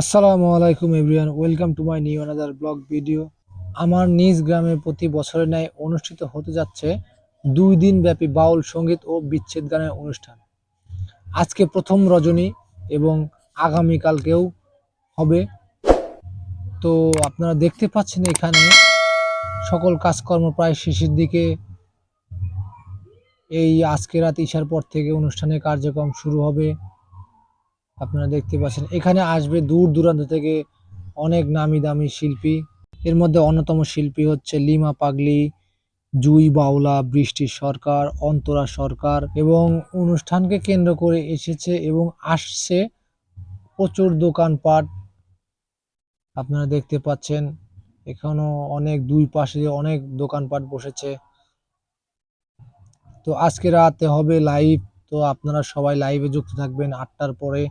আসসালামু আলাইকুম everyone, welcome to my new another blog video. আমার নিজ গ্রামে প্রতি বছরের ন্যায় অনুষ্ঠিত হতে যাচ্ছে দুই দিন ব্যাপী বাউল সংগীত ও বিচ্ছেদ গানের অনুষ্ঠান। আজকে প্রথম রজনী এবং আগামীকালকেও হবে। তো আপনারা দেখতে পাচ্ছেন এখানে সকল কাজকর্ম প্রায় শেষের দিকে। এই আজকে রাত ইশার পর থেকে অনুষ্ঠানের কার্যক্রম শুরু হবে। আপনারা দেখতে পাচ্ছেন, এখানে আসবে দূর দূরান্ত থেকে অনেক নামি দামি শিল্পী। এর মধ্যে অন্যতম শিল্পী হচ্ছে লিমা পাগলি, জুই বাউলা বৃষ্টি সরকার, অন্তরা সরকার এবং অনুষ্ঠানকে কেন্দ্র করে এসেছে এবং আসছে প্রচুর দোকানপাট। আপনারা দেখতে পাচ্ছেন, এখানেও অনেক দুই পাশে অনেক দোকানপাট বসেছে। তো আজকে রাতে হবে লাইভ তো আপনারা সবাই লাইভে যুক্ত থাকবেন আটটার পরে।